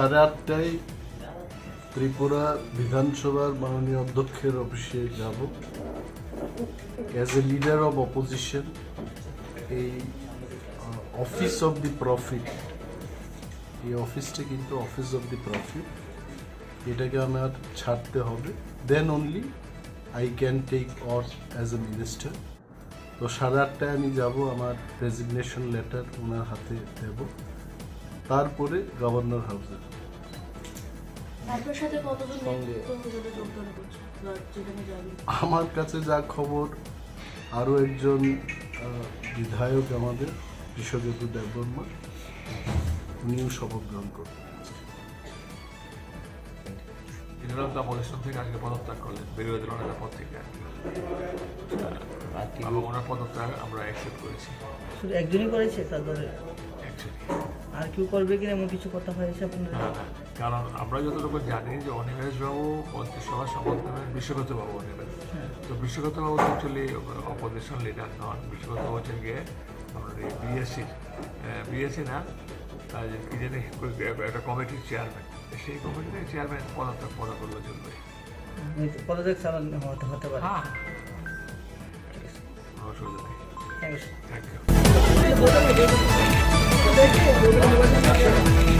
সাড়ে আটটায় ত্রিপুরা বিধানসভার মাননীয় অধ্যক্ষের অফিসে যাব। As a leader of opposition এই অফিস অফ দি প্রফিট এই অফিসটা কিন্তু অফিস অফ দি প্রফিট এটাকে আমার ছাড়তে হবে। Then only I can take or as a minister তো সাড়ে আটটায় আমি যাব, আমার রেজিগনেশন লেটার ওনার হাতে দেব। তারপরে গভর্নর হাউসে আমার কাছে যা খবর আরও একজন বিধায়ক আমাদের কৃষকেতু দেববর্মা উনিও শপথ গ্রহণ করবেন। থেকে আজকে পদত্যাগ করলেন। বিরোধী দলের পদ থেকে। এবং ওনার পদত্যাগ আমরা অ্যাকসেপ্ট করেছি। শুধু একজনই করেছে তার দলে? অ্যাকচুয়ালি আর কেউ করবে কিনা এমন কিছু কথা হয়েছে আপনার কারণ আমরা যতটুকু জানি যে অনিমেষ বাবু মন্ত্রিসভা শপথ নেবেন বিশ্বগত বাবু নেবেন তো বিশ্বগত বাবু তো অ্যাকচুয়ালি অপোজিশন লিডার নন। বিশ্বগত বাবু হচ্ছেন গিয়ে আপনার এই বিএসসি বিএসসি না কি জানি একটা কমিটির চেয়ারম্যান সেই কমিটির চেয়ারম্যান পদত্যাগ পদা করলে চলবে পদত্যাগ চালান হতে হতে পারে। হ্যাঁ। অসুবিধা নেই। Thank you ¿Qué? ¿Qué? ¿Qué?